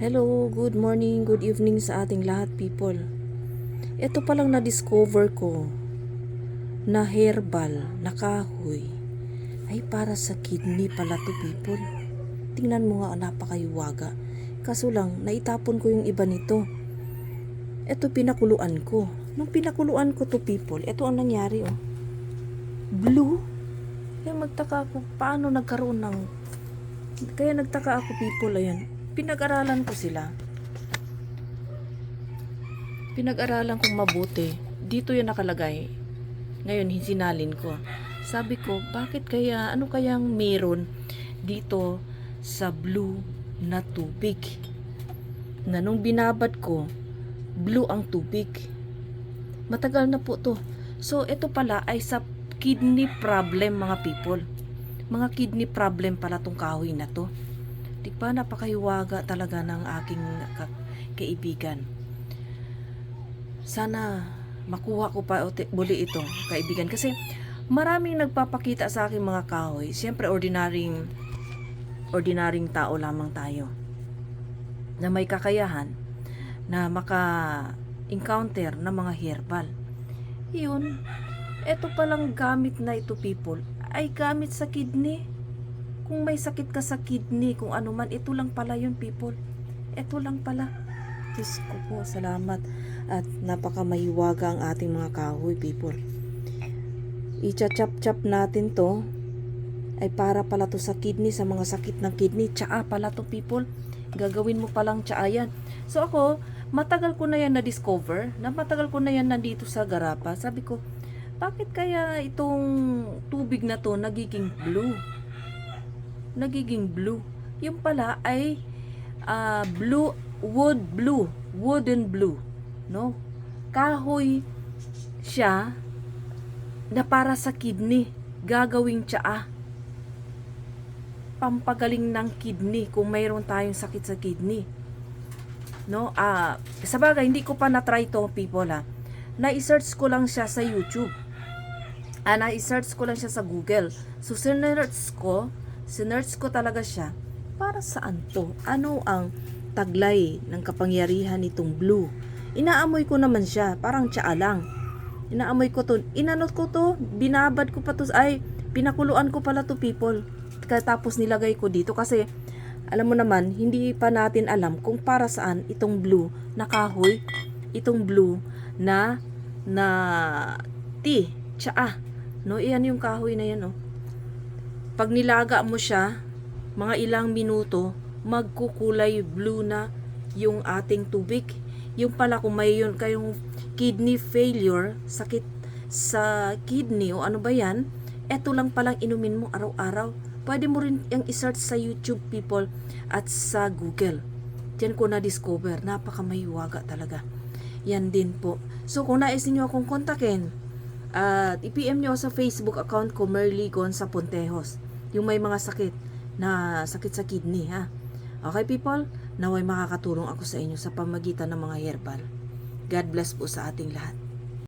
Hello, good morning, good evening sa ating lahat people. Ito palang na-discover ko na herbal, na kahoy, ay para sa kidney pala to people. Tingnan mo nga, napakayuwaga. Kaso lang, naitapon ko yung iba nito. Ito pinakuluan ko. Nung pinakuluan ko to people, ito ang nangyari oh. Blue? Kaya magtaka ako, paano nagkaroon ng... Kaya nagtaka ako people, ayan. Pinag-aralan ko sila. Pinag-aralan kong mabuti. Dito yung nakalagay. Ngayon, hinsinalin ko. Sabi ko, bakit kaya, ano kayang meron dito sa blue na tubig? Na nung binabad ko, blue ang tubig. Matagal na po to. So, ito pala ay sa kidney problem mga people. Mga kidney problem pala tong kahoy na to. Di ba napakahiwaga talaga ng aking ka- kaibigan. Sana makuha ko pa muli ito, kaibigan. Kasi maraming nagpapakita sa akin mga kahoy. Siyempre, ordinaryong, ordinaryong tao lamang tayo. Na may kakayahan na maka-encounter ng mga herbal. Yun, eto palang gamit na ito people, ay gamit sa kidney. Kung may sakit ka sa kidney, kung ano man, ito lang pala yun people. Ito lang pala. Diyos ko po, salamat. At napaka mahiwaga ang ating mga kahoy people. Icha-chop-chop natin to ay para pala to sa kidney, sa mga sakit ng kidney. Tsaa pala to people. Gagawin mo palang tsaa yan. So ako, matagal ko na yan na-discover, na matagal ko na yan nandito sa garapa. Sabi ko, bakit kaya itong tubig na to nagiging blue? Nagiging blue. Yung pala ay ah, blue, wood blue, wooden blue. No? Kahoy siya na para sa kidney, gagawing tsaa. Pampagaling ng kidney kung mayroon tayong sakit sa kidney. No? Ah, sa bagay, hindi ko pa na-try to people ha. Na-search ko lang siya sa YouTube. Ah, na-search ko lang siya sa Google. So, sinerch ko, sinerch ko talaga siya. Para saan to? Ano ang taglay ng kapangyarihan nitong blue? Inaamoy ko naman siya, parang tsaa lang. Inaamoy ko to, inanot ko to, binabad ko pa to, ay, pinakuluan ko pala to people. Tapos nilagay ko dito kasi, alam mo naman, hindi pa natin alam kung para saan itong blue na kahoy, itong blue na, na tea, tsaa. No, iyan yung kahoy na yan, oh. Pag nilaga mo siya, mga ilang minuto, magkukulay blue na yung ating tubig. Yung pala kung may yun kayong kidney failure, sakit sa kidney o ano ba yan, eto lang palang inumin mo araw-araw. Pwede mo rin yung isearch sa YouTube people at sa Google. Diyan ko na-discover. Napaka mahiwaga talaga. Yan din po. So kung nais niyo akong kontakin, at i-PM nyo sa Facebook account ko, Merly Gonza Pontejos. Yung may mga sakit na sakit sa kidney, ha? Okay, people? Naway makakatulong ako sa inyo sa pamagitan ng mga herbal. God bless po sa ating lahat.